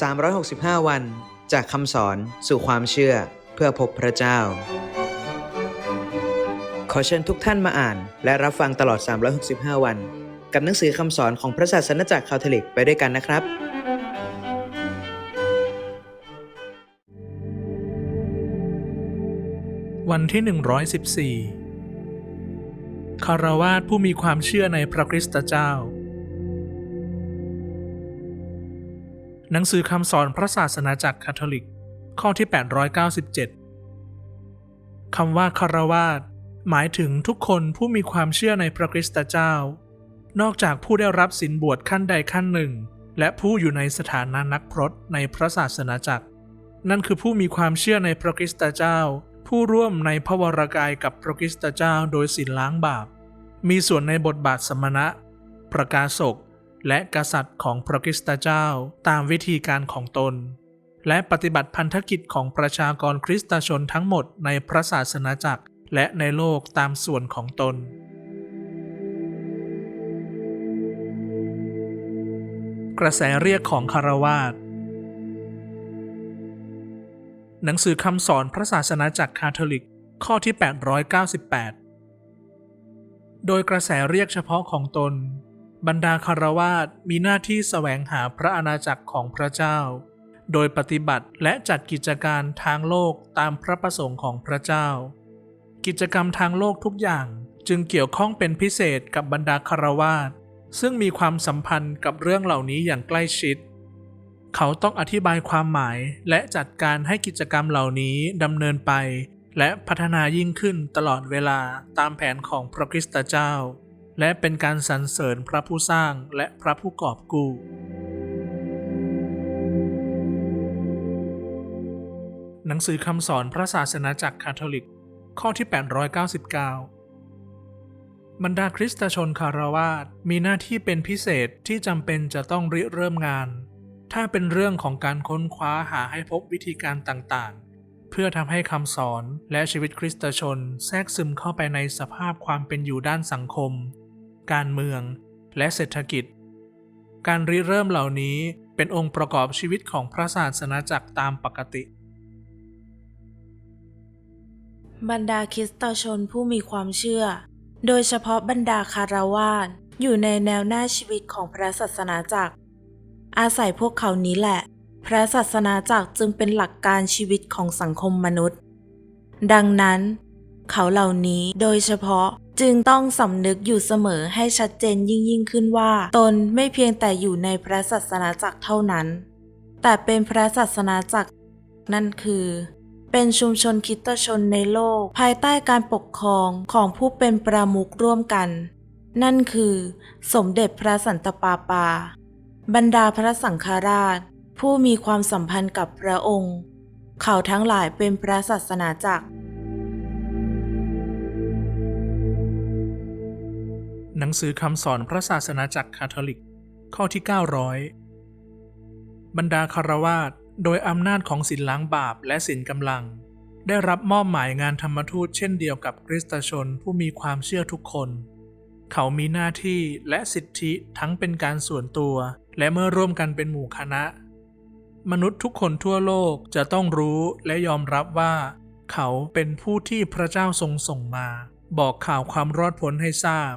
365 วัน จากคำสอนสู่ความเชื่อเพื่อพบพระเจ้า ขอเชิญทุกท่านมาอ่าน และรับฟังตลอด 365 วัน กับหนังสือคำสอนของพระศาสนจักรคาทอลิกไปด้วยกันนะครับ วันที่ 114คารวาสผู้มีความเชื่อในพระคริสตเจ้า หนังสือคำสอนพระศาสนาจักรคาทอลิก ข้อที่ 897 คำว่าคารวาสหมายถึงทุกคนผู้มีความเชื่อในพระคริสตเจ้า นอกจากผู้ได้รับสินบวชขั้นใดขั้นหนึ่ง และผู้อยู่ในสถานะนักพรตในพระศาสนาจักร นั่นคือผู้มีความเชื่อในพระคริสตเจ้า ผู้ร่วมในพระวรากายกับพระคริสตเจ้าโดยสินล้างบาป มีส่วนในบทบาทสมณะ ประกาศก และกษัตริย์ของพระคริสตเจ้าตามวิธีการของตน และปฏิบัติพันธกิจของประชากรคริสตชนทั้งหมดในพระศาสนาจักรและในโลกตามส่วนของตน กระแสเรียกของคารวาสหนังสือคำสอนพระศาสนาจักรคาทอลิกข้อที่ 898 โดยกระแสเรียกเฉพาะของตน บรรดาคารวาสมีหน้าที่แสวงหาพระอาณาจักรของพระเจ้า โดยปฏิบัติและจัดกิจการทางโลกตามพระประสงค์ของพระเจ้า กิจกรรมทางโลกทุกอย่างจึงเกี่ยวข้องเป็นพิเศษกับบรรดาคารวาสซึ่งมีความสัมพันธ์กับเรื่องเหล่านี้อย่างใกล้ชิด เขาต้องอธิบายความหมายและจัดการให้กิจกรรมเหล่านี้ดำเนินไป และพัฒนายิ่งขึ้นตลอดเวลาตามแผนของพระคริสตเจ้า และเป็นการสรรเสริญพระผู้สร้างและพระผู้กอบกู้ หนังสือคำสอนพระศาสนาจักรคาทอลิก ข้อที่ 899 บรรดาคริสตชนคารวาสมีหน้าที่เป็นพิเศษที่จำเป็นจะต้องริเริ่มงาน ถ้าเป็นเรื่องของการค้นคว้าหาให้พบวิธีการต่างๆเพื่อทำให้คำสอนและชีวิตคริสตชน แทรกซึมเข้าไปในสภาพความเป็นอยู่ด้านสังคม การเมือง และเศรษฐกิจ การริเริ่มเหล่านี้เป็นองค์ประกอบชีวิตของพระศาสนาจักรตามปกติ บรรดาคริสตชนผู้มีความเชื่อ โดยเฉพาะบรรดาคารวาสอยู่ในแนวหน้าชีวิตของพระศาสนาจักร อาศัยพวกเขานี้แหละ พระศาสนาจักรจึงเป็นหลักการชีวิตของสังคมมนุษย์ ดังนั้น เขาเหล่านี้โดยเฉพาะ จึงต้องสำนึกอยู่เสมอให้ชัดเจนยิ่งยิ่งขึ้นว่า ตนไม่เพียงแต่อยู่ในพระศาสนาจักรเท่านั้น แต่เป็นพระศาสนาจักรนั่นคือ เป็นชุมชนคิตชนในโลก ภายใต้การปกครองของผู้เป็นประมุขร่วมกัน นั่นคือ สมเด็จพระสันตะปาปา บรรดาพระสังฆราช ผู้มีความสัมพันธ์กับพระองค์ เขาทั้งหลายเป็นพระศาสนาจักร หนังสือคำสอนพระศาสนาจักรคาทอลิก ข้อที่ 900 บรรดาคารวาสโดยอำนาจของศีลล้างบาปและศีลกำลัง ได้รับมอบหมายงานธรรมทูตเช่นเดียวกับคริสตชนผู้มีความเชื่อทุกคน เขามีหน้าที่และสิทธิทั้งเป็นการส่วนตัว และเมื่อร่วมกันเป็นหมู่คณะ มนุษย์ทุกคนทั่วโลกจะต้องรู้และยอมรับว่า เขาเป็นผู้ที่พระเจ้าทรงส่งมา บอกข่าวความรอดพ้นให้ทราบ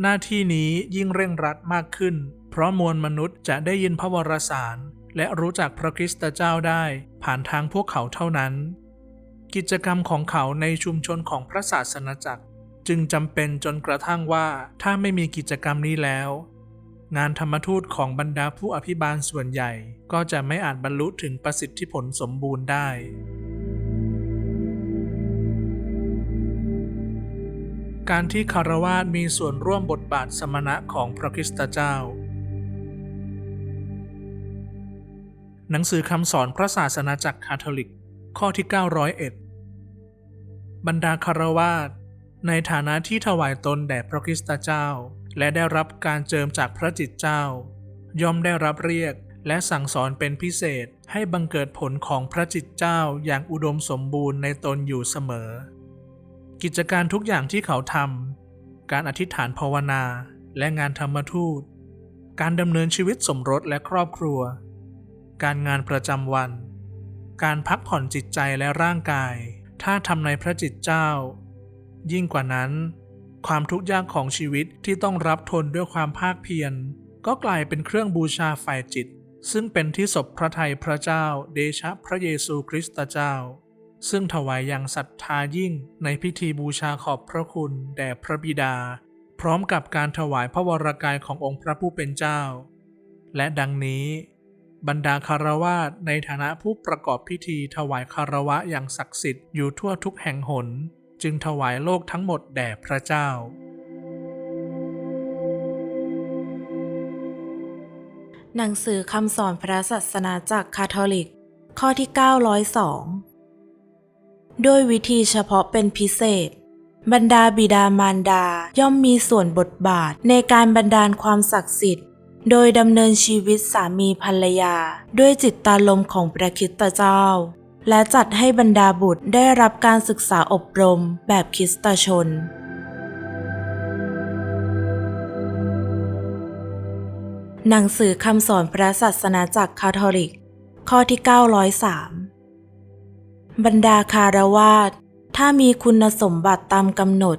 หน้าที่นี้ยิ่งเร่งรัดมากขึ้น เพราะมวลมนุษย์จะได้ยินพระวรสาร และรู้จักพระคริสตเจ้าได้ผ่านทางพวกเขาเท่านั้น กิจกรรมของเขาในชุมชนของพระศาสนาจักร จึงจำเป็นจนกระทั่งว่าถ้าไม่มีกิจกรรมนี้แล้ว งานธรรมทูตของบรรดาผู้อภิบาลส่วนใหญ่ ก็จะไม่อาจบรรลุถึงประสิทธิผลสมบูรณ์ได้ การที่คารวาสมีส่วนร่วมบทบาทสมณะของพระคริสตเจ้า หนังสือคำสอนพระศาสนาจักรคาทอลิก ข้อที่ 901 บรรดาคารวาสในฐานะที่ถวายตนแด่พระคริสตเจ้า และได้รับการเจิมจากพระจิตเจ้า ย่อมได้รับเรียกและสั่งสอนเป็นพิเศษให้บังเกิดผลของพระจิตเจ้าอย่างอุดมสมบูรณ์ในตนอยู่เสมอ กิจการทุกอย่างที่เขาทำการอธิษฐานภาวนาและงานธรรมทูต การดำเนินชีวิตสมรสและครอบครัว การงานประจำวัน การพักผ่อนจิตใจและร่างกาย ถ้าทำในพระจิตเจ้า ยิ่งกว่านั้น ความทุกข์ยากของชีวิตที่ต้องรับทนด้วยความภาคเพียรก็กลายเป็นเครื่องบูชาฝ่ายจิต ซึ่งเป็นที่ศพพระทัยพระเจ้าเดชะพระเยซูคริสต์เจ้า ซึ่งถวายอย่างศรัทธายิ่งในพิธีบูชาขอบพระคุณแด่พระบิดา พร้อมกับการถวายพระวรากายขององค์พระผู้เป็นเจ้า และดังนี้ บรรดาคารวาสในฐานะผู้ประกอบพิธีถวายคารวะอย่างศักดิ์สิทธิ์อยู่ทั่วทุกแห่งหน จึงถวายโลกทั้งหมดแด่พระเจ้า หนังสือคำสอนพระศาสนาจากคาทอลิก ข้อที่ 902 โดยวิธีเฉพาะเป็นพิเศษ บรรดาบิดามารดาย่อมมีส่วนบทบาทในการบันดาลความศักดิ์สิทธิ์ โดยดำเนินชีวิตสามีภรรยา ด้วยจิตตาลมของพระคริสตเจ้า และจัดให้บรรดาบุตรได้รับการศึกษาอบรมแบบคริสตชนหนังสือคำสอนพระศาสนาจากคาทอลิก ข้อที่ 903 บรรดาคารวาสถ้ามีคุณสมบัติตามกำหนด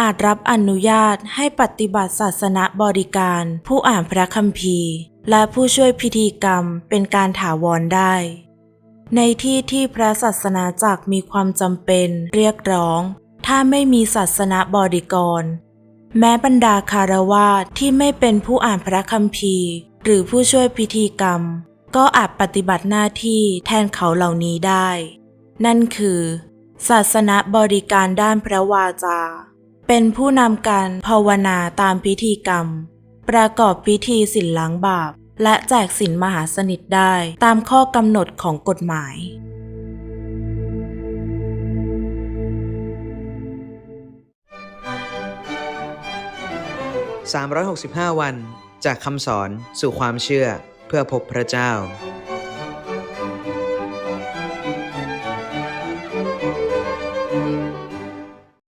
อาจรับอนุญาตให้ปฏิบัติศาสนบริการ ผู้อ่านพระคัมภีร์ และผู้ช่วยพิธีกรรมเป็นการถาวรได้ ในที่ที่พระศาสนาจักรมีความจำเป็นเรียกร้อง ถ้าไม่มีศาสนาบริกร แม้บรรดาคารวาสที่ไม่เป็นผู้อ่านพระคัมภีร์ หรือผู้ช่วยพิธีกรรม ก็อาจปฏิบัติหน้าที่แทนเขาเหล่านี้ได้ นั่นคือ ศาสนบริการด้านพระวาจา เป็นผู้นำการภาวนาตามพิธีกรรม ประกอบพิธีสินล้างบาป และแจกสินมหาสนิทได้ตามข้อกำหนดของกฎหมาย 365 วัน จากคำสอนสู่ความเชื่อเพื่อพบพระเจ้า